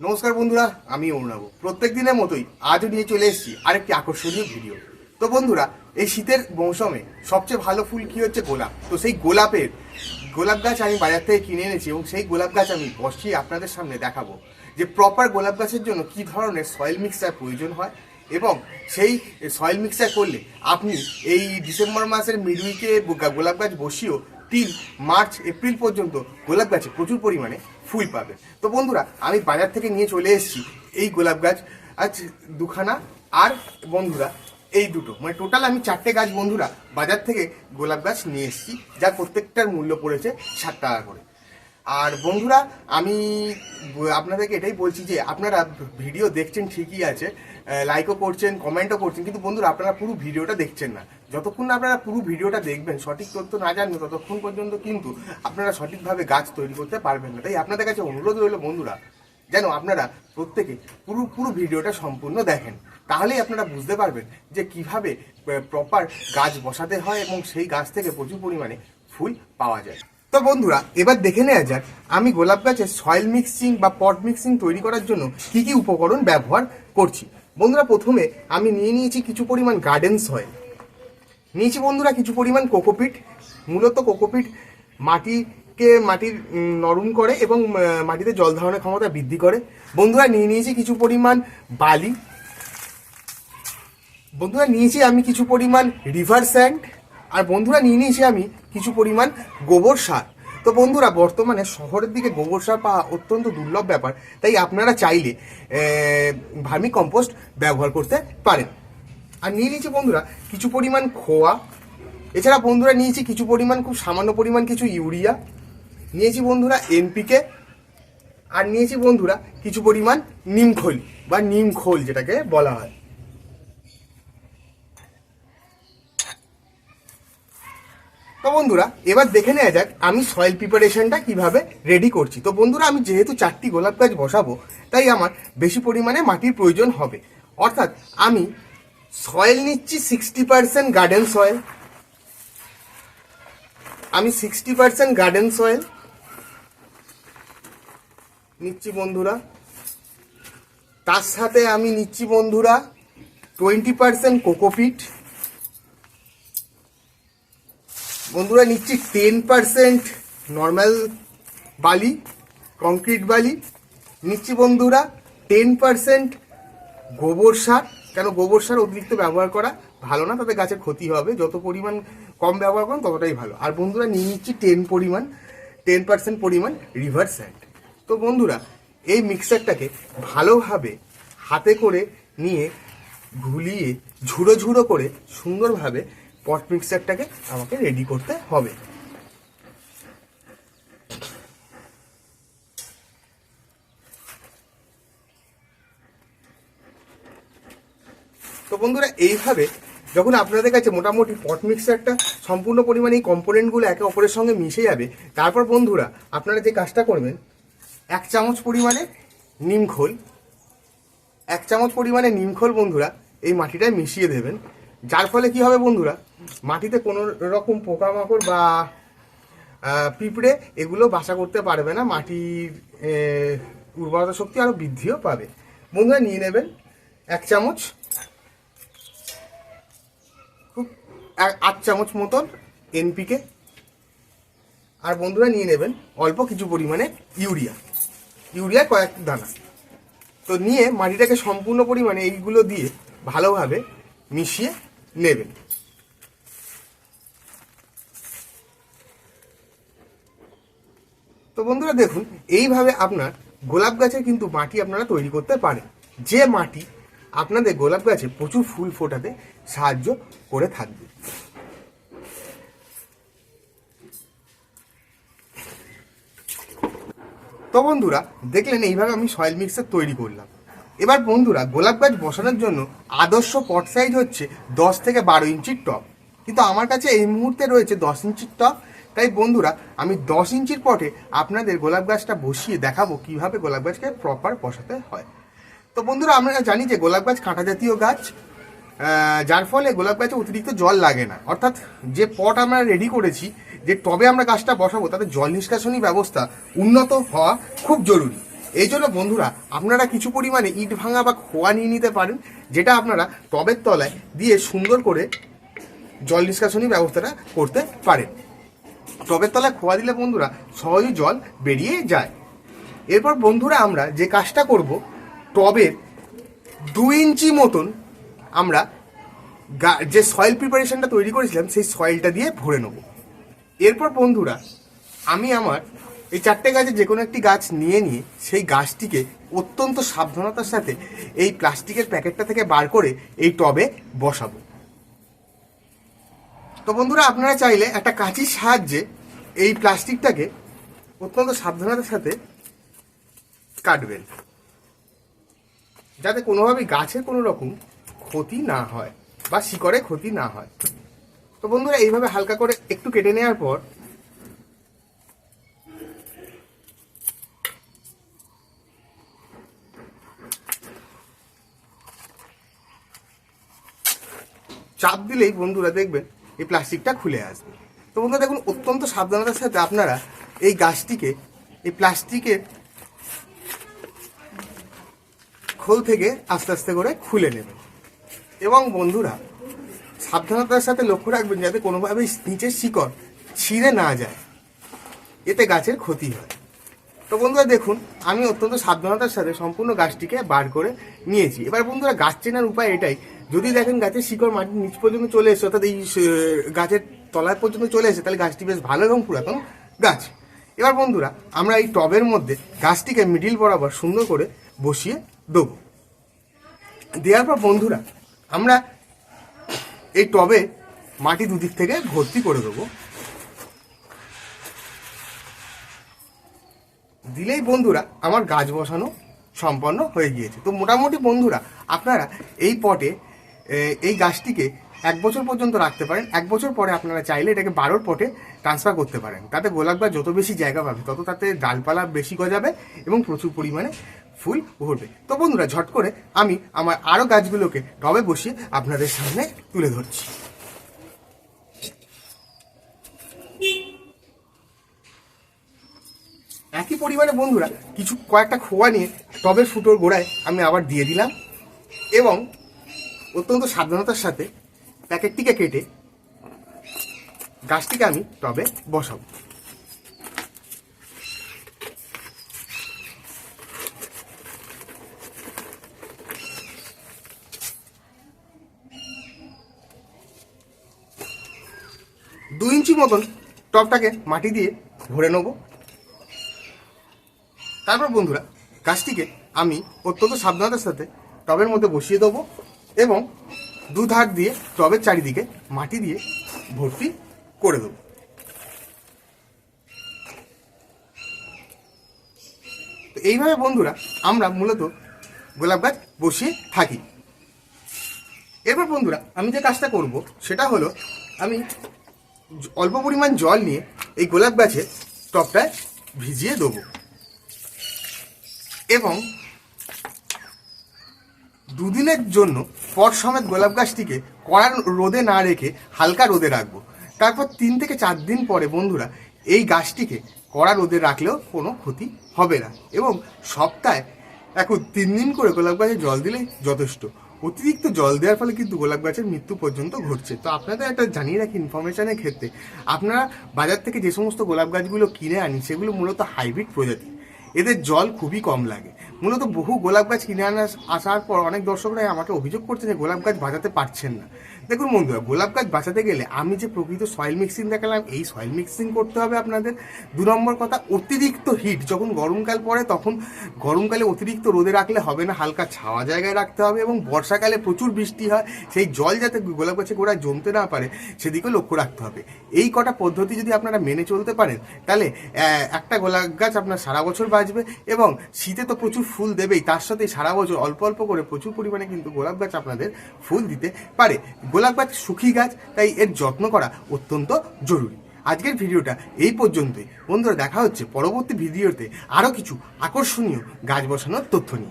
নমস্কার বন্ধুরা, আমি অরুণাব। প্রত্যেক দিনের মতোই আজও নিয়ে চলে এসেছি আরেকটি আকর্ষণীয় ভিডিও তো বন্ধুরা, এই শীতের মৌসুমে সবচেয়ে ভালো ফুল কি হচ্ছে গোলাপ? তো সেই গোলাপের, গোলাপ গাছ আমি বাজার থেকে কিনে এনেছি এবং সেই গোলাপ গাছ আমি বসিয়ে আপনাদের সামনে দেখাবো যে প্রপার গোলাপ গাছের জন্য কি ধরনের সয়েল মিক্সচার প্রয়োজন হয় এবং সেই সয়েল মিক্সচার করলে আপনি এই ডিসেম্বর মাসের মিড উইকে গোলাপ গাছ বসিয়েও তিন মার্চ, এপ্রিল পর্যন্ত গোলাপ গাছে প্রচুর পরিমাণে ফুল পাবে। তো বন্ধুরা, আমি বাজার থেকে নিয়ে চলে এসেছি এই গোলাপ গাছ। আজ দুখানা আর বন্ধুরা, এই দুটো। মানে টোটাল আমি চারটে গাছ বন্ধুরা বাজার থেকে গোলাপ গাছ নিয়ে এসেছি, যা প্রত্যেকটার মূল্য পড়েছে ষাট টাকা করে। আর বন্ধুরা, আমি আপনাদেরকে এটাই বলছি যে, আপনারা ভিডিও দেখছেন ঠিকই আছে লাইকও করছেন কমেন্টও করছেন, কিন্তু বন্ধুরা, আপনারা পুরো ভিডিওটা দেখছেন না। যতক্ষণ না আপনারা পুরো ভিডিওটা দেখবেন, সঠিক তথ্য না জানবেন ততক্ষণ পর্যন্ত কিন্তু আপনারা সঠিকভাবে গাছ তৈরি করতে পারবেন না। তাই আপনাদের কাছে অনুরোধ রইল, বন্ধুরা, যেন আপনারা প্রত্যেকে পুরো পুরো ভিডিওটা সম্পূর্ণ দেখেন। তাহলেই আপনারা বুঝতে পারবেন যে কীভাবে প্রপার গাছ বসাতে হয় এবং সেই গাছ থেকে প্রচুর পরিমাণে ফুল পাওয়া যায়। তো বন্ধুরা, এবার দেখে নেওয়া যাক, আমি গোলাপ গাছের সয়েল মিক্সিং বা পট মিক্সিং তৈরি করার জন্য কি কি উপকরণ ব্যবহার করছি। বন্ধুরা, প্রথমে আমি নিয়ে নিয়েছি কিছু পরিমাণ গার্ডেন সয়েল নিয়েছি বন্ধুরা কিছু পরিমাণ কোকোপিট মূলত কোকোপিট মাটিকে, মাটির নরম করে এবং মাটিতে জল ধারণের ক্ষমতা বৃদ্ধি করে। বন্ধুরা নিয়ে নিয়েছি কিছু পরিমাণ বালি। বন্ধুরা নিয়েছি আমি কিছু পরিমাণ রিভার স্যান্ড আর বন্ধুরা নিয়ে নিয়েছি আমি কিছু পরিমাণ গোবর সার। তো বন্ধুরা, বর্তমানে শহরের দিকে গোবর সার পাওয়া অত্যন্ত দুর্লভ ব্যাপার, তাই আপনারা চাইলে ভার্মি কম্পোস্ট ব্যবহার করতে পারেন। আর নিয়ে নিয়েছি বন্ধুরা কিছু পরিমাণ খোয়া। এছাড়া বন্ধুরা নিয়েছি কিছু পরিমাণ, খুব সামান্য পরিমাণ কিছু ইউরিয়া। নিয়েছি বন্ধুরা এনপিকে। আর নিয়েছি বন্ধুরা কিছু পরিমাণ নিমখোল বা নিমখোল যেটাকে বলা হয়। তো বন্ধুরা, এবার দেখে নেওয়া যাক আমি সয়েল প্রিপারেশনটা কীভাবে রেডি করছি। তো বন্ধুরা, আমি যেহেতু চারটি গোলাপ গাছ বসাবো, তাই আমার বেশি পরিমাণে মাটির প্রয়োজন হবে। অর্থাৎ আমি সয়েল নিচ্ছি সিক্সটি পার্সেন্ট গার্ডেন সয়েল আমি সিক্সটি পার্সেন্ট গার্ডেন সয়েল নিচ্ছি বন্ধুরা। তার সাথে আমি নিচ্ছি বন্ধুরা টোয়েন্টি পার্সেন্ট কোকোপিট বন্ধুরা, নিচ্ছি টেন পার্সেন্ট নর্মাল বালি কংক্রিট বালি। নিচ্ছি বন্ধুরা টেন পার্সেন্ট গোবর সার। কেন গোবর সার অতিরিক্ত ব্যবহার করা ভালো না? তাতে গাছের ক্ষতি হবে। যত পরিমাণ কম ব্যবহার করেন, ততটাই ভালো। আর বন্ধুরা, নিয়ে নিচ্ছি টেন পরিমাণ টেন পার্সেন্ট পরিমাণ রিভার স্যান্ড তো বন্ধুরা, এই মিক্সারটাকে ভালোভাবে হাতে করে নিয়ে ঘুলিয়ে ঝুড়ো ঝুড়ো করে সুন্দরভাবে পট মিক্সারটাকে আমাকে রেডি করতে হবে। বন্ধুরা, এইভাবে যখন আপনাদের কাছে মোটামুটি পট মিক্সারটা সম্পূর্ণ পরিমাণে এই কম্পোনেন্টগুলো একে অপরের সঙ্গে মিশে যাবে, তারপর বন্ধুরা, আপনারা যে কাজটা করবেন, এক চামচ পরিমাণে নিমখোল এক চামচ পরিমাণে নিমখোল বন্ধুরা, এই মাটিটায় মিশিয়ে দেবেন। যার ফলে কি হবে বন্ধুরা, মাটিতে কোনো রকম পোকামাকড় বা পিঁপড়ে এগুলো বাসা করতে পারবে না, মাটির উর্বরতা শক্তি আরও বৃদ্ধিও পাবে। বন্ধুরা, নিয়ে নেবেন এক চামচ খুব এক- আট চামচ মতন এনপিকে। আর বন্ধুরা নিয়ে নেবেন অল্প কিছু পরিমাণে ইউরিয়া। ইউরিয়া কয়েক দানা। তো নিয়ে মাটিটাকে সম্পূর্ণ পরিমাণে এইগুলো দিয়ে ভালোভাবে মিশিয়ে নেবেন। তো বন্ধুরা দেখুন, এইভাবে আপনার গোলাপ গাছের কিন্তু মাটি আপনারা তৈরি করতে পারেন। যে মাটি আপনাদের গোলাপ গাছে প্রচুর ফুল ফোটাতে সাহায্য করে থাকবে। তো বন্ধুরা, দেখলেন এইভাবে আমি সয়েল মিক্সার তৈরি করলাম। এবার বন্ধুরা, গোলাপ গাছ বসানোর জন্য আদর্শ পট সাইজ হচ্ছে দশ থেকে বারো ইঞ্চির টপ কিন্তু আমার কাছে এই মুহূর্তে রয়েছে দশ ইঞ্চির টপ তাই বন্ধুরা, আমি দশ ইঞ্চির পটে আপনাদের গোলাপ গাছটা বসিয়ে দেখাবো কীভাবে গোলাপ গাছকে প্রপার বসাতে হয়। তো বন্ধুরা, আমরা জানি যে গোলাপ গাছ কাঁটা জাতীয় গাছ যার ফলে গোলাপ গাছে অতিরিক্ত জল লাগে না। অর্থাৎ যে পট আমরা রেডি করেছি, যে টবে আমরা গাছটা বসাবো, তাতে জল নিষ্কাশনী ব্যবস্থা উন্নত হওয়া খুব জরুরি। এই জন্য বন্ধুরা, আপনারা কিছু পরিমাণে ইট ভাঙা বা খোয়া নিয়ে নিতে পারেন, যেটা আপনারা টবের তলায় দিয়ে সুন্দর করে জল নিষ্কাশনী ব্যবস্থাটা করতে পারেন। টবের তলায় খোয়া দিলে বন্ধুরা, সহজেই জল বেরিয়ে যায়। এরপর বন্ধুরা, আমরা যে কাজটা করব টবের দু ইঞ্চি মতন আমরা যে সয়েল প্রিপারেশনটা তৈরি করেছিলাম, সেই সয়েলটা দিয়ে ভরে নেব। এরপর বন্ধুরা, আমি আমার এই চারটে গাছে যে কোনো একটি গাছ নিয়ে নিয়ে সেই গাছটিকে অত্যন্ত সাবধানতার সাথে এই প্লাস্টিকের প্যাকেটটা থেকে বার করে এই টবে বসাবো। তো বন্ধুরা, আপনারা চাইলে একটা কাঁচির সাহায্যে এই প্লাস্টিকটাকে অত্যন্ত সাবধানতার সাথে কাটবেন। যাতে কোনোভাবেই গাছের কোনো রকম ক্ষতি না হয় বা শিকড়ে ক্ষতি না হয়। তো বন্ধুরা, এইভাবে হালকা করে একটু কেটে নেওয়ার পর চাপ দিলেই বন্ধুরা দেখবেন এই প্লাস্টিকটা খুলে আসবে। তো বন্ধুরা দেখুন, অত্যন্ত সাবধানতার সাথে আপনারা এই গাছটিকে, এই প্লাস্টিকের খোল থেকে আস্তে আস্তে করে খুলে নেবেন এবং বন্ধুরা, সাবধানতার সাথে লক্ষ্য রাখবেন যাতে কোনোভাবেই নিচের শিকড় ছিঁড়ে না যায়। এতে গাছের ক্ষতি হয়। তো বন্ধুরা, দেখুন, আমি অত্যন্ত সাবধানতার সাথে সম্পূর্ণ গাছটিকে বার করে নিয়েছি। এবার বন্ধুরা, গাছ চেনার উপায় এটাই। যদি দেখেন গাছের শিকড় মাটির নিচ পর্যন্ত চলে এসে অর্থাৎ এই গাছের তলায় পর্যন্ত চলে এসে তাহলে গাছটি বেশ ভালো এবং পুরাতন গাছ। এবার বন্ধুরা, আমরা এই টবের মধ্যে গাছটিকে মিডিল বরাবর সুন্দর করে বসিয়ে দেবো। দেওয়ার পর বন্ধুরা, আমরা এই টবে মাটি দুদিক থেকে ভর্তি করে দেবো। দিলেই বন্ধুরা, আমার গাছ বসানো সম্পন্ন হয়ে গিয়েছে। তো মোটামুটি বন্ধুরা, আপনারা এই পটে এই গাছটিকে এক বছর পর্যন্ত রাখতে পারেন। এক বছর পরে আপনারা চাইলে এটাকে বারোর পটে ট্রান্সফার করতে পারেন। তাতে গোলাপ গাছ যত বেশি জায়গা পাবে, তত তাতে ডালপালা বেশি গজাবে এবং প্রচুর পরিমাণে ফুল ভরবে। তো বন্ধুরা, ঝট করে আমি আমার আরও গাছগুলোকে টবে বসিয়ে আপনাদের সামনে তুলে ধরছি। একই পরিমাণে বন্ধুরা, কিছু কয়েকটা খোয়া নিয়ে টবের ফুটোর গোড়ায় আমি আবার দিয়ে দিলাম এবং অত্যন্ত সাবধানতার সাথে প্যাকেটটিকে কেটে গাছটিকে আমি টবে বসাবো দু ইঞ্চি মতন টবটাকে মাটি দিয়ে ভরে নেব। তারপর বন্ধুরা, গাছটিকে আমি অত্যন্ত সাবধানতার সাথে টবের মধ্যে বসিয়ে দেবো এবং দু ধার দিয়ে টবের চারিদিকে মাটি দিয়ে ভর্তি করে দেবো। তো এইভাবে বন্ধুরা, আমরা মূলত গোলাপ গাছ বসিয়ে থাকি। এরপর বন্ধুরা, আমি যে কাজটা করব, সেটা হলো আমি অল্প পরিমাণ জল নিয়ে এই গোলাপ গাছের টবটায় ভিজিয়ে দেবো। এবং দুদিনের জন্য পর সমেত গোলাপ গাছটিকে কড়া রোদে না রেখে হালকা রোদে রাখব। তারপর তিন থেকে চার দিন পরে বন্ধুরা, এই গাছটিকে কড়া রোদে রাখলেও কোনো ক্ষতি হবে না। এবং সপ্তাহে এখন তিন দিন করে গোলাপ গাছে জল দিলেই যথেষ্ট। অতিরিক্ত জল দেওয়ার ফলে কিন্তু গোলাপ গাছের মৃত্যু পর্যন্ত ঘটছে। তো আপনাদের একটা জানিয়ে রাখি ইনফরমেশনের ক্ষেত্রে, আপনারা বাজার থেকে যে সমস্ত গোলাপ গাছগুলো কিনে আনি, সেগুলো মূলত হাইব্রিড প্রজাতি। এদের জল খুবই কম লাগে। মূলত বহু গোলাপ গাছ কিনে আনা আসার পর অনেক দর্শকরাই আমাকে অভিযোগ করছে যে গোলাপ গাছ বাজাতে পারছেন না। দেখুন বন্ধুরা, গোলাপ গাছ বাঁচাতে গেলে আমি যে প্রকৃত সয়েল মিক্সিং দেখালাম, এই সয়েল মিক্সিং করতে হবে আপনাদের। দু নম্বর কথা, অতিরিক্ত হিট যখন গরমকাল পড়ে তখন গরমকালে অতিরিক্ত রোদে রাখলে হবে না, হালকা ছাওয়া জায়গায় রাখতে হবে এবং বর্ষাকালে প্রচুর বৃষ্টি হয়, সেই জল যাতে গোলাপ গাছে গোড়ায় জমতে না পারে সেদিকেও লক্ষ্য রাখতে হবে। এই কটা পদ্ধতি যদি আপনারা মেনে চলতে পারেন, তাহলে একটা গোলাপ গাছ আপনার সারা বছর বাঁচবে এবং শীতে তো প্রচুর ফুল দেবেই, তার সাথে সারা বছর অল্প অল্প করে প্রচুর পরিমাণে কিন্তু গোলাপ গাছ আপনাদের ফুল দিতে পারে। গোলাপ গাছ, সুখী গাছ, তাই এর যত্ন করা অত্যন্ত জরুরি। আজকের ভিডিওটা এই পর্যন্তই। বন্ধুরা, দেখা হচ্ছে পরবর্তী ভিডিওতে আরও কিছু আকর্ষণীয় গাছ বসানোর তথ্য নিয়ে।